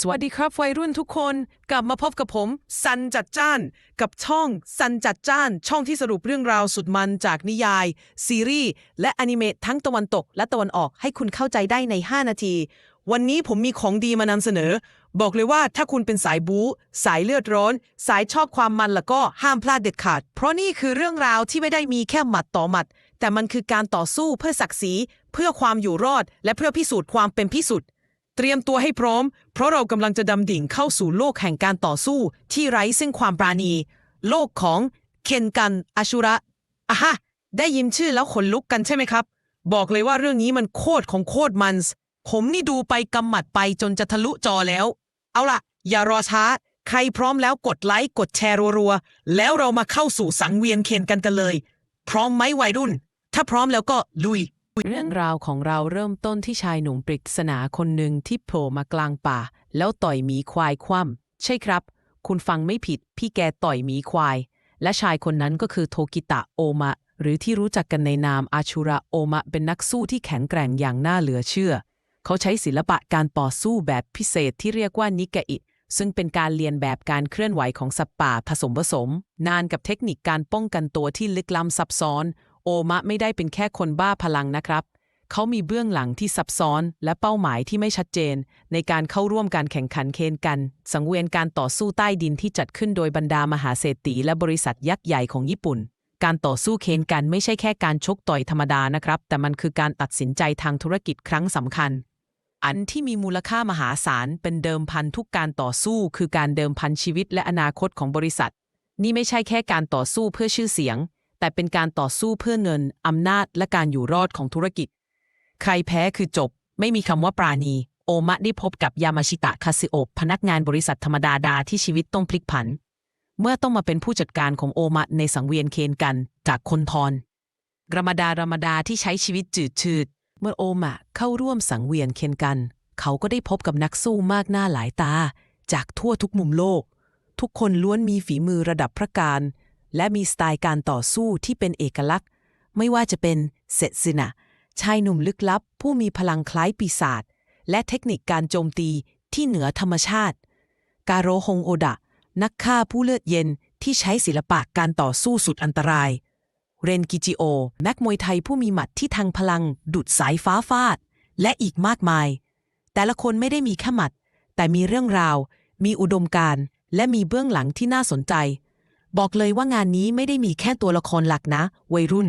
สวัสดีครับวัยรุ่นทุกคนกลับมาพบกับผมซันจัดจ้าน กับช่องซันจัดจ้าน ช่องที่สรุปเรื่องราวสุดมันจากนิยาย ซีรีส์ และอนิเมะทั้งตะวันตก และตะวันออกให้คุณเข้าใจได้ใน 5 นาที วันนี้ผมมีของดีมานำเสนอ บอกเลยว่าถ้าคุณเป็นสายบู๊สายเลือดร้อน สายชอบความมันแล้วก็ห้ามพลาดเด็ดขาด เพราะนี่คือเรื่องราวที่ไม่ได้มีแค่หมัดต่อหมัด แต่มันคือการต่อสู้เพื่อศักดิ์ศรีเพื่อความอยู่รอด และเพื่อพิสูจน์ความเป็นพิสุทธิ์ เตรียมตัวให้พร้อม เพราะเรากำลังจะดำดิ่งเข้าสู่โลกแห่งการต่อสู้ที่ไร้ซึ่งความปราณี โลกของเคนกันอาชุระอะฮะ ได้ยินชื่อแล้วขนลุกกันใช่ไหมครับ บอกเลยว่าเรื่องนี้มันโคตรของโคตรมันส์ผมนี่ดูไปกำหมัดไปจนจะทะลุจอแล้ว เอาล่ะ อย่ารอช้า ใครพร้อมแล้วกดไลค์กดแชร์รัวๆ แล้วเรามาเข้าสู่สังเวียนเคนกันกันเลย พร้อมไหมวัยรุ่น ถ้าพร้อมแล้วก็ลุย เรื่องราวของเราเริ่มต้นที่ชายหนุ่มปริศนาคนหนึ่งที่โผล่มากลางป่า แล้วต่อยหมีควายคว่ำใช่ครับ คุณฟังไม่ผิด พี่แกต่อยหมีควาย และชายคนนั้นก็คือโทกิตะโอมะ หรือที่รู้จักกันในนามอาชูระโอมะ เป็นนักสู้ที่แข็งแกร่งอย่างน่าเหลือเชื่อ เขาใช้ศิลปะการต่อสู้แบบพิเศษที่เรียกว่านิกะอิซึ่งเป็นการเรียนแบบการเคลื่อนไหวของสัตว์ป่าผสมผสม นานกับเทคนิคการป้องกันตัวที่ลึกล้ำซับซ้อน โอมะไม่ได้เป็นแค่คนบ้าพลังนะครับ เขามีเบื้องหลังที่ซับซ้อนและเป้าหมายที่ไม่ชัดเจน ในการเข้าร่วมการแข่งขันเคนกัน สังเวียนการต่อสู้ใต้ดินที่จัดขึ้นโดยบรรดามหาเศรษฐีและบริษัทยักษ์ใหญ่ของญี่ปุ่น การต่อสู้เคนกันไม่ใช่แค่การชกต่อยธรรมดานะครับ แต่มันคือการตัดสินใจทางธุรกิจครั้งสำคัญ อันที่มีมูลค่ามหาศาลเป็นเดิมพันทุกการต่อสู้คือการเดิมพันชีวิตและอนาคตของบริษัท นี่ไม่ใช่แค่การต่อสู้เพื่อชื่อเสียง แต่เป็นการต่อสู้เพื่อเงิน อำนาจ และการอยู่รอดของธุรกิจ ใครแพ้คือจบ ไม่มีคำว่าปราณี โอมะได้พบกับยามาชิตะคาซิโอพนักงานบริษัทธรรมดาดาที่ชีวิตต้องพลิกผัน เมื่อต้องมาเป็นผู้จัดการของโอมะในสังเวียนเคนกัน จากคนทอนรมดารมดาที่ใช้ชีวิตจืดชืด เมื่อโอมะเข้าร่วมสังเวียนเคนกัน เขาก็ได้พบกับนักสู้มากหน้าหลายตา จากทั่วทุกมุมโลก ทุกคนล้วนมีฝีมือระดับพระการ และมีสไตล์การต่อสู้ที่เป็นเอกลักษณ์ ไม่ว่าจะเป็นเซตซินะชายหนุ่มลึกลับ ผู้มีพลังคล้ายปีศาจและเทคนิคการโจมตีที่เหนือธรรมชาติ กาโรฮงโอดะ นักฆ่าผู้เลือดเย็นที่ใช้ศิลปะการต่อสู้สุดอันตราย เรนกิจิโอนักมวยไทยผู้มีหมัดที่ทางพลังดุดสายฟ้าฟาด และอีกมากมาย แต่ละคนไม่ได้มีแค่หมัด แต่มีเรื่องราว มีอุดมการณ์และมีเบื้องหลังที่น่าสนใจ บอกเลยว่างานนี้ไม่ได้มีแค่ตัวละครหลักนะ วัยรุ่น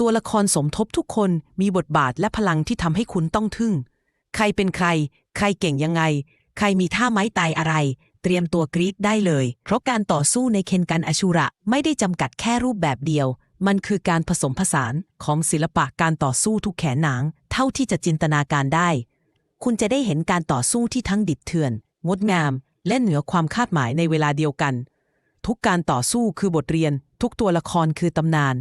ตัวละครสมทบทุกคนมีบทบาทและพลังที่ทำให้คุณต้องทึ่ง ใครเป็นใคร ใครเก่งยังไง ใครมีท่าไม้ตายอะไร เตรียมตัวกรีดได้เลย เพราะการต่อสู้ในเคนกันอชูระไม่ได้จำกัดแค่รูปแบบเดียว มันคือการผสมผสานของศิลปะการต่อสู้ทุกแขนหนางเท่าที่จะจินตนาการได้ คุณจะได้เห็นการต่อสู้ที่ทั้งดิบเถื่อน งดงาม และเหนือความคาดหมายในเวลาเดียวกัน ทุกการต่อสู้คือบทเรียน ทุกตัวละครคือตำนาน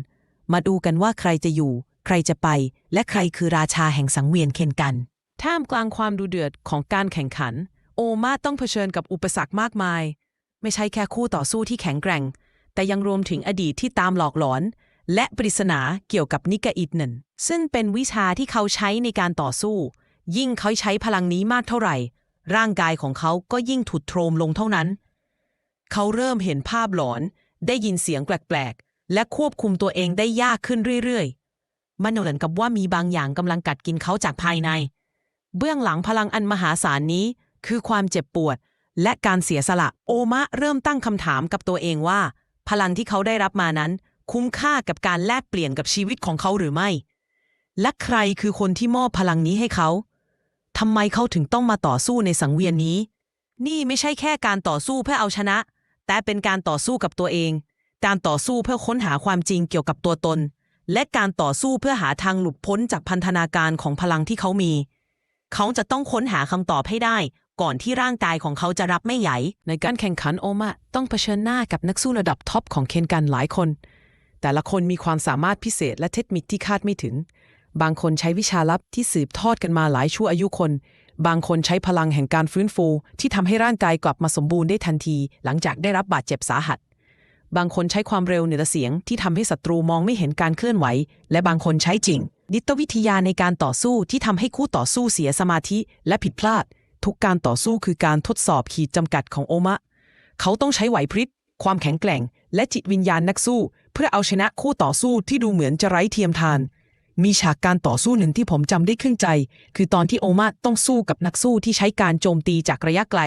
มาดูกันว่าใครจะอยู่ ใครจะไป และใครคือราชาแห่งสังเวียนเคนกัน ท่ามกลางความดูเดือดของการแข่งขัน โอมาต้องเผชิญกับอุปสรรคมากมาย ไม่ใช่แค่คู่ต่อสู้ที่แข็งแกร่ง แต่ยังรวมถึงอดีตที่ตามหลอกหลอน และปริศนาเกี่ยวกับนิกะอิดนันซึ่งเป็นวิชาที่เขาใช้ในการต่อสู้ ยิ่งเขาใช้พลังนี้มากเท่าไหร่ ร่างกายของเขาก็ยิ่งถุดโทรมลงเท่านั้น เขาเริ่มเห็นภาพหลอน ได้ยินเสียงแปลกๆ และควบคุมตัวเองได้ยากขึ้นเรื่อยๆ มันเหมือนกับว่ามีบางอย่างกำลังกัดกินเขาจากภายใน เบื้องหลังพลังอันมหาศาลนี้ คือความเจ็บปวด และการเสียสละ โอมะเริ่มตั้งคำถามกับตัวเองว่า พลังที่เขาได้รับมานั้น คุ้มค่ากับการแลกเปลี่ยนกับชีวิตของเขาหรือไม่ และใครคือคนที่มอบพลังนี้ให้เขาทำไมเขาถึงต้องมาต่อสู้ในสังเวียนนี้ นี่ไม่ใช่แค่การต่อสู้เพื่อเอาชนะ แต่เป็นการต่อสู้กับตัวเอง การต่อสู้เพื่อค้นหาความจริงเกี่ยวกับตัวตน และการต่อสู้เพื่อหาทางหลุดพ้นจากพันธนาการของพลังที่เขามี เขาจะต้องค้นหาคำตอบให้ได้ก่อนที่ร่างกายของเขาจะรับไม่ไหวในการแข่งขันโอมะต้องเผชิญหน้ากับนักสู้ระดับท็อปของเคนกันหลายคน แต่ละคนมีความสามารถพิเศษและเทคนิคที่คาดไม่ถึง บางคนใช้วิชาลับที่สืบทอดกันมาหลายชั่วอายุคน บางคนใช้พลังแห่งการฟื้นฟู ที่ทำให้ร่างกายกลับมาสมบูรณ์ได้ทันที หลังจากได้รับบาดเจ็บสาหัส บางคนใช้ความเร็วเหนือเสียง ที่ทำให้ศัตรูมองไม่เห็นการเคลื่อนไหว และบางคนใช้จริงนิตวิทยาในการต่อสู้ที่ทำให้คู่ต่อสู้เสียสมาธิและผิดพลาด ทุกการต่อสู้คือการทดสอบขีดจำกัดของโอมะ เขาต้องใช้ไหวพริบความแข็งแกร่ง และจิตวิญญาณนักสู้ เพื่อเอาชนะคู่ต่อสู้ที่ดูเหมือนจะไร้เทียมทาน มีฉากการต่อสู้หนึ่งที่ผมจำได้ขึ้นใจ คือตอนที่โอมะต้องสู้กับนักสู้ที่ใช้การโจมตีจากระยะไกล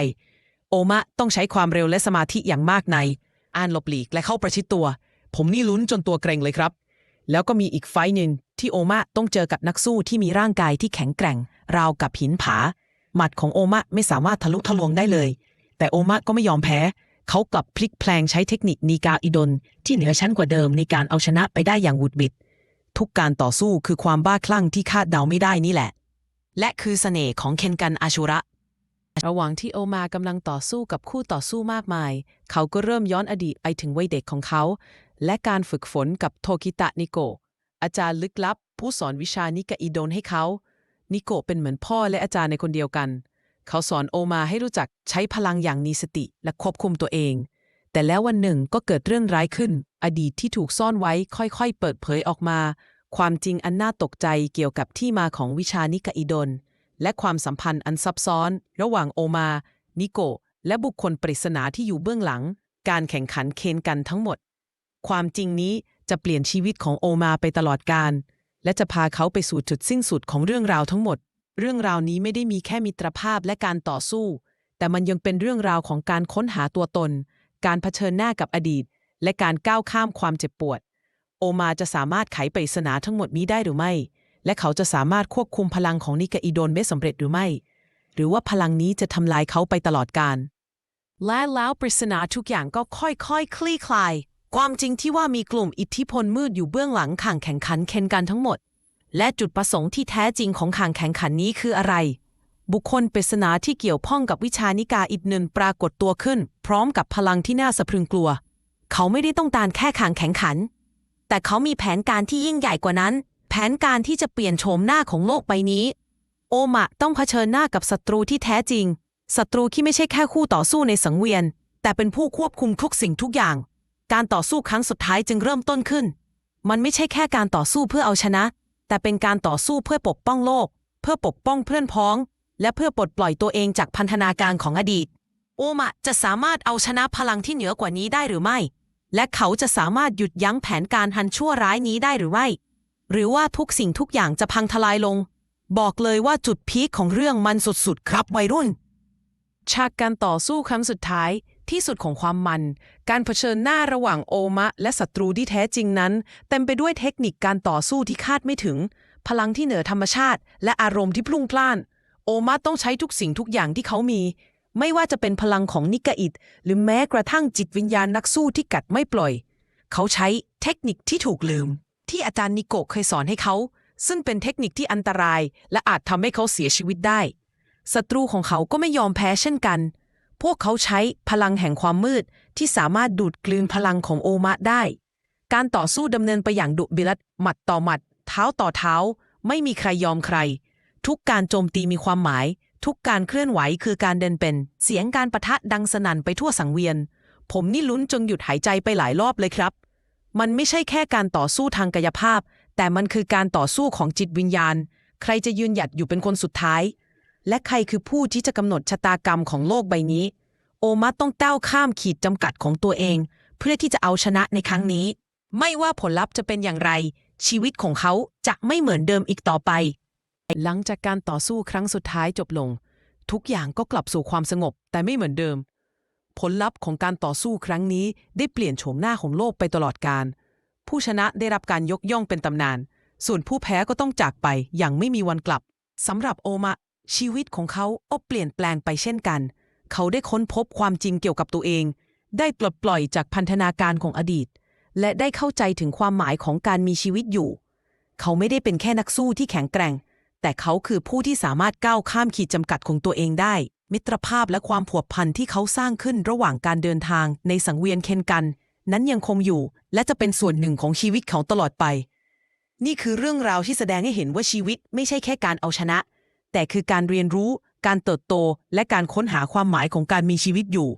โอมะต้องใช้ความเร็วและสมาธิอย่างมากใน อ่านหลบหลีกและเข้าประชิดตัว ผมนี่ลุ้นจนตัวเกรงเลยครับ แล้วก็มีอีกไฟหนึ่งที่โอมะต้องเจอกับนักสู้ที่มีร่างกายที่แข็งแกร่ง ราวกับหินผา หมัดของโอมะไม่สามารถทะลุทะลวงได้เลย แต่โอมะก็ไม่ยอมแพ้ เขากลับพลิกแพลงใช้เทคนิคนีกาอิดนที่เหนือชั้นกว่าเดิมในการเอาชนะไปได้อย่างหวุดหวิด ทุกการต่อสู้คือความบ้าคลั่งที่คาดเดาไม่ได้นี่แหละ และคือเสน่ห์ของเคนกันอาชูระ ระหว่างที่โอมากำลังต่อสู้กับคู่ต่อสู้มากมาย เขาก็เริ่มย้อนอดีตไปถึงวัยเด็กของเขา และการฝึกฝนกับโทกิตะนิโกะอาจารย์ลึกลับ ผู้สอนวิชานิกาอิโดนให้เขา นิโกะเป็นเหมือนพ่อและอาจารย์ในคนเดียวกัน เขาสอนโอมาให้รู้จักใช้พลังอย่างมีสติและควบคุมตัวเอง แต่แล้ววันหนึ่งก็เกิดเรื่องร้ายขึ้น อดีตที่ถูกซ่อนไว้ค่อยๆ เปิดเผยออกมา ความจริงอันน่าตกใจเกี่ยวกับที่มาของวิชานิกาอิโดน และความสัมพันธ์อันซับซ้อน ระหว่างโอมา นิโกะและบุคคลปริศนาที่อยู่เบื้องหลัง การแข่งขันเคนกันทั้งหมด ความจริงนี้จะเปลี่ยนชีวิตของโอมาไปตลอดกาลและจะพาเขาไปสู่จุดสิ้นสุดของเรื่องราวทั้งหมด เรื่องราวนี้ไม่ได้มีแค่มิตรภาพและการต่อสู้ แต่มันยังเป็นเรื่องราวของการค้นหาตัวตน การเผชิญหน้ากับอดีต และการก้าวข้ามความเจ็บปวด โอมาจะสามารถไขปริศนาทั้งหมดนี้ได้หรือไม่ และเขาจะสามารถควบคุมพลังของนิกาอิโดนได้สำเร็จหรือไม่ หรือว่าพลังนี้จะทำลายเขาไปตลอดกาลและแล้วปริศนาทุกอย่างก็ค่อยๆคคลี่คลาย ความจริงที่ว่ามีกลุ่มอิทธิพลมืดอยู่เบื้องหลังข่างแข่งขันเคนกันทั้งหมด และจุดประสงค์ที่แท้จริงของข่างแข่งขันนี้คืออะไร บุคคลปริศนาที่เกี่ยวข้องกับวิชานิกาอิดนึนปรากฏตัวขึ้น พร้อมกับพลังที่น่าสะพรึงกลัว เขาไม่ได้ต้องการแค่ข่างแข่งขัน แต่เขามีแผนการที่ยิ่งใหญ่กว่านั้น แผนการที่จะเปลี่ยนโฉมหน้าของโลกใบนี้ โอมะต้องเผชิญหน้ากับศัตรูที่แท้จริงศัตรูที่ไม่ใช่แค่คู่ต่อสู้ในสังเวียน แต่เป็นผู้ควบคุมทุกสิ่งทุกอย่าง การต่อสู้ครั้งสุดท้ายจึงเริ่มต้นขึ้น มันไม่ใช่แค่การต่อสู้เพื่อเอาชนะ แต่เป็นการต่อสู้เพื่อปกป้องโลก เพื่อปกป้องเพื่อนพ้อง และเพื่อปลดปล่อยตัวเองจากพันธนาการของอดีต โอมะจะสามารถเอาชนะพลังที่เหนือกว่านี้ได้หรือไม่ และเขาจะสามารถหยุดยั้งแผนการหันชั่วร้ายนี้ได้หรือไม่ หรือว่าทุกสิ่งทุกอย่างจะพังทลายลง บอกเลยว่าจุดพีคของเรื่องมันสุดๆครับวัยรุ่น ฉากการต่อสู้ครั้งสุดท้ายที่สุดของความมัน การเผชิญหน้าระหว่างโอมะ และศัตรูที่แท้จริงนั้น เต็มไปด้วยเทคนิคการต่อสู้ที่คาดไม่ถึง พลังที่เหนือธรรมชาติ และอารมณ์ที่พลุ่งพล่าน โอมะต้องใช้ทุกสิ่งทุกอย่างที่เขามี ไม่ว่าจะเป็นพลังของนิกาอิดหรือแม้กระทั่งจิตวิญญาณนักสู้ที่กัดไม่ปล่อย เขาใช้เทคนิคที่ถูกลืม ที่อาจารย์นิโกะเคยสอนให้เขา ซึ่งเป็นเทคนิคที่อันตราย และอาจทำให้เขาเสียชีวิตได้ศัตรูของเขาก็ไม่ยอมแพ้เช่นกัน พวกเขาใช้พลังแห่งความมืดที่สามารถดูดกลืนพลังของโอมะได้ การต่อสู้ดำเนินไปอย่างดุเดือดหมัดต่อหมัด เท้าต่อเท้า ไม่มีใครยอมใคร ทุกการโจมตีมีความหมาย ทุกการเคลื่อนไหวคือการเดินเป็น เสียงการประทะดังสนั่นไปทั่วสังเวียน ผมนี่ลุ้นจนหยุดหายใจไปหลายรอบเลยครับ มันไม่ใช่แค่การต่อสู้ทางกายภาพ แต่มันคือการต่อสู้ของจิตวิญญาณ ใครจะยืนหยัดอยู่เป็นคนสุดท้าย และใครคือผู้ที่จะกำหนดชะตากรรมของโลกใบนี้ โอมัตต้องก้าข้ามขีดจำกัดของตัวเอง เพื่อที่จะเอาชนะในครั้งนี้ ไม่ว่าผลลัพธ์จะเป็นอย่างไร ชีวิตของเขาจะไม่เหมือนเดิมอีกต่อไป หลังจากการต่อสู้ครั้งสุดท้ายจบลง ทุกอย่างก็กลับสู่ความสงบ แต่ไม่เหมือนเดิม ผลลัพธ์ของการต่อสู้ครั้งนี้ได้เปลี่ยนโฉมหน้าของโลกไปตลอดกาลผู้ชนะได้รับการยกย่องเป็นตำนาน ส่วนผู้แพ้ก็ต้องจากไปอย่างไม่มีวันกลับสำหรับโอมะ ชีวิตของเขาก็เปลี่ยนแปลงไปเช่นกัน เขาได้ค้นพบความจริงเกี่ยวกับตัวเอง ได้ปลดปล่อยจากพันธนาการของอดีต และได้เข้าใจถึงความหมายของการมีชีวิตอยู่ เขาไม่ได้เป็นแค่นักสู้ที่แข็งแกร่ง แต่เขาคือผู้ที่สามารถก้าวข้ามขีดจำกัดของตัวเองได้ มิตรภาพและความผูกพันที่เขาสร้างขึ้นระหว่างการเดินทางในสังเวียนเคนกัน นั้นยังคงอยู่ และจะเป็นส่วนหนึ่งของชีวิตเขาตลอดไป นี่คือเรื่องราวที่แสดงให้เห็นว่าชีวิตไม่ใช่แค่การเอาชนะ แต่คือการเรียนรู้ การเติบโต และการค้นหาความหมายของการมีชีวิตอยู่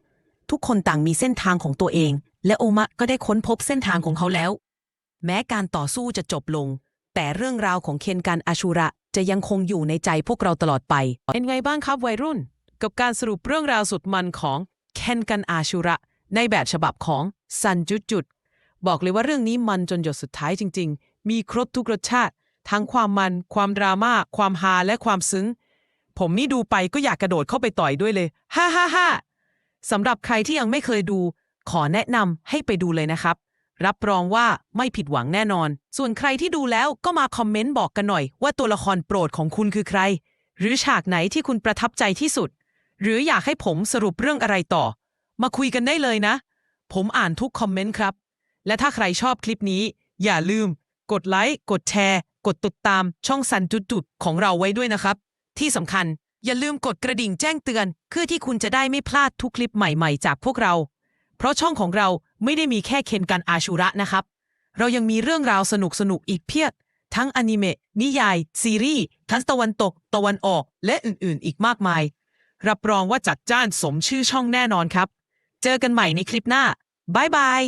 ทุกคนต่างมีเส้นทางของตัวเอง และโอมะก็ได้ค้นพบเส้นทางของเขาแล้ว แม้การต่อสู้จะจบลง แต่เรื่องราวของเคนกันอาชูระ จะยังคงอยู่ในใจพวกเราตลอดไป เป็นไงบ้างครับวัยรุ่น กับการสรุปเรื่องราวสุดมันของเคนกันอาชุระ ในแบบฉบับของซันจุดจุดบอกเลยว่าเรื่องนี้มันจนหยดสุดท้ายจริง ๆ มีครบทุกรสชาติ ทั้งความมัน ความดราม่า ความฮาและความซึ้ง ผมนี่ดูไปก็อยากกระโดดเข้าไปต่อยด้วยเลยฮ่าฮ่าฮ่าสำหรับใครที่ยังไม่เคยดู ขอแนะนำให้ไปดูเลยนะครับ รับรองว่าไม่ผิดหวังแน่นอน ส่วนใครที่ดูแล้วก็มาคอมเมนต์บอกกันหน่อย ว่าตัวละครโปรดของคุณคือใคร หรือฉากไหนที่คุณประทับใจที่สุด หรืออยากให้ผมสรุปเรื่องอะไรต่อ มาคุยกันได้เลยนะ ผมอ่านทุกคอมเมนต์ครับ และถ้าใครชอบคลิปนี้ อย่าลืม กดไลค์กดแชร์ กดติดตามช่องสันจุดๆของเราไว้ด้วยนะครับ ที่สำคัญอย่าลืมกดกระดิ่งแจ้งเตือนเพื่อที่คุณจะได้ไม่พลาดทุกคลิปใหม่ๆ จากพวกเรา เพราะช่องของเรา ไม่ได้มีแค่เคนกันอาชูระนะครับ เรายังมีเรื่องราวสนุกสนุกอีกเพียบ ทั้งอนิเมะนิยาย ซีรีส์ทั้งตะวันตก ตะวันออก และอื่นๆ อีกมากมาย รับรองว่าจัดจ้านสมชื่อช่องแน่นอนครับ เจอกันใหม่ในคลิปหน้าบายบาย